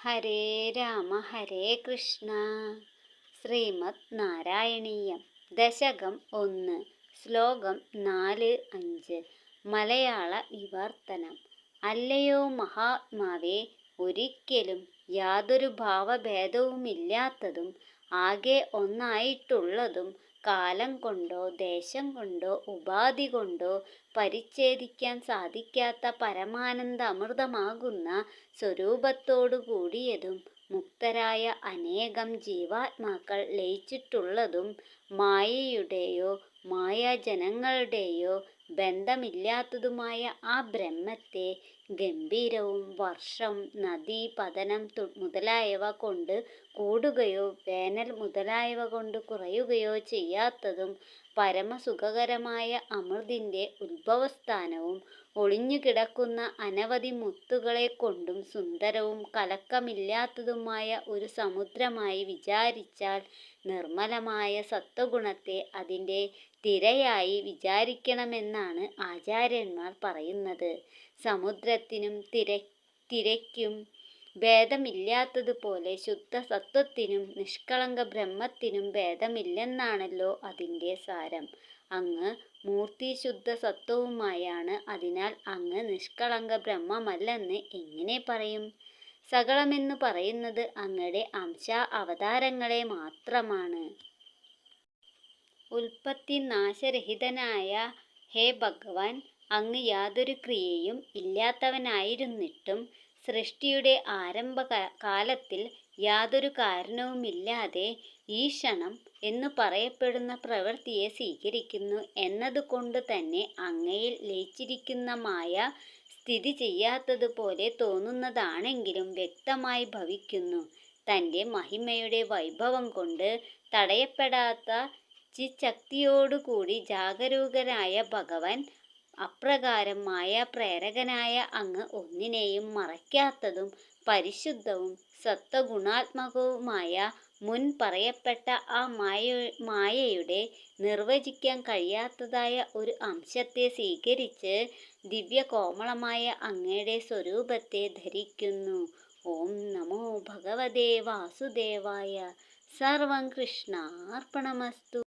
ഹരേ രാമ ഹരേ കൃഷ്ണ. ശ്രീമദ് നാരായണീയം. ദശകം ഒന്ന്. ശ്ലോകം നാല് അഞ്ച്. മലയാള വിവർത്തനം അല്ലയോ മഹാത്മാവേ ഒരിക്കലും യാതൊരു ഭാവഭേദവുമില്ലാത്തതും ആകെ ഒന്നായിട്ടുള്ളതും കാലം കൊണ്ടോ ദേശം കൊണ്ടോ ഉപാധി കൊണ്ടോ പരിച്ഛേദിക്കാൻ സാധിക്കാത്ത പരമാനന്ദ അമൃതമാകുന്ന സ്വരൂപത്തോടു കൂടിയതും മുക്തരായ അനേകം ജീവാത്മാക്കൾ ലയിച്ചിട്ടുള്ളതും മായയുടെയോ മായാജനങ്ങളുടെയോ ബന്ധമില്ലാത്തതുമായ ആ ബ്രഹ്മത്തെ ഗംഭീരവും വർഷം നദി പതനം മുതലായവ കൊണ്ട് കൂടുകയോ വേനൽ മുതലായവ കൊണ്ട് കുറയുകയോ ചെയ്യാത്തതും പരമസുഖകരമായ അമൃതിന്റെ ഉത്ഭവസ്ഥാനവും ഒളിഞ്ഞുകിടക്കുന്ന അനവധി മുത്തുകളെ കൊണ്ടും സുന്ദരവും കലക്കമില്ലാത്തതുമായ ഒരു സമുദ്രമായി വിചാരിച്ചാൽ നിർമ്മലമായ സത്വഗുണത്തെ അതിന്റെ തിരയായി വിചാരിക്കണമെന്നാണ് ആചാര്യന്മാർ പറയുന്നത്. സമുദ്രത്തിനും തിര തിരയ്ക്കും ഭേദമില്ലാത്തതുപോലെ ശുദ്ധ സത്വത്തിനും നിഷ്കളങ്ക ബ്രഹ്മത്തിനും ഭേദമില്ലെന്നാണല്ലോ അതിന്റെ സാരം. അങ്ങ് മൂർത്തിശുദ്ധ സത്വവുമായാണ് അതിനാൽ അങ്ങ് നിഷ്കളങ്ക ബ്രഹ്മമല്ലെന്ന് എങ്ങനെ പറയും? സകളമെന്ന് പറയുന്നത് അങ്ങയുടെ അംശ അവതാരങ്ങളെ മാത്രമാണ്. ഉൽപ്പത്തി നാശരഹിതനായ ഹേ ഭഗവാൻ അങ്ങ് യാതൊരു ക്രിയയും ഇല്ലാത്തവനായിരുന്നിട്ടും സൃഷ്ടിയുടെ ആരംഭ കാലത്തിൽ യാതൊരു കാരണവുമില്ലാതെ ഈ ക്ഷണം എന്നു പറയപ്പെടുന്ന പ്രവൃത്തിയെ സ്വീകരിക്കുന്നു എന്നതുകൊണ്ട് തന്നെ അങ്ങയിൽ ലയിച്ചിരിക്കുന്ന മായ സ്ഥിതി ചെയ്യാത്തതുപോലെ തോന്നുന്നതാണെങ്കിലും വ്യക്തമായി ഭവിക്കുന്നു. തന്റെ മഹിമയുടെ വൈഭവം കൊണ്ട് തടയപ്പെടാത്ത ചിശക്തിയോടുകൂടി ജാഗരൂകനായ ഭഗവാൻ അപ്രകാരം മായാപ്രേരകനായ അങ്ങ് ഒന്നിനെയും മറയ്ക്കാത്തതും പരിശുദ്ധവും സത്വഗുണാത്മകവുമായ മുൻ പറയപ്പെട്ട ആ മായ മായയുടെ നിർവചിക്കാൻ കഴിയാത്തതായ ഒരു അംശത്തെ സ്വീകരിച്ച് ദിവ്യ കോമളമായ അങ്ങയുടെ സ്വരൂപത്തെ ധരിക്കുന്നു. ഓം നമോ ഭഗവതേ വാസുദേവായ. സർവം കൃഷ്ണാർപ്പണമസ്തു.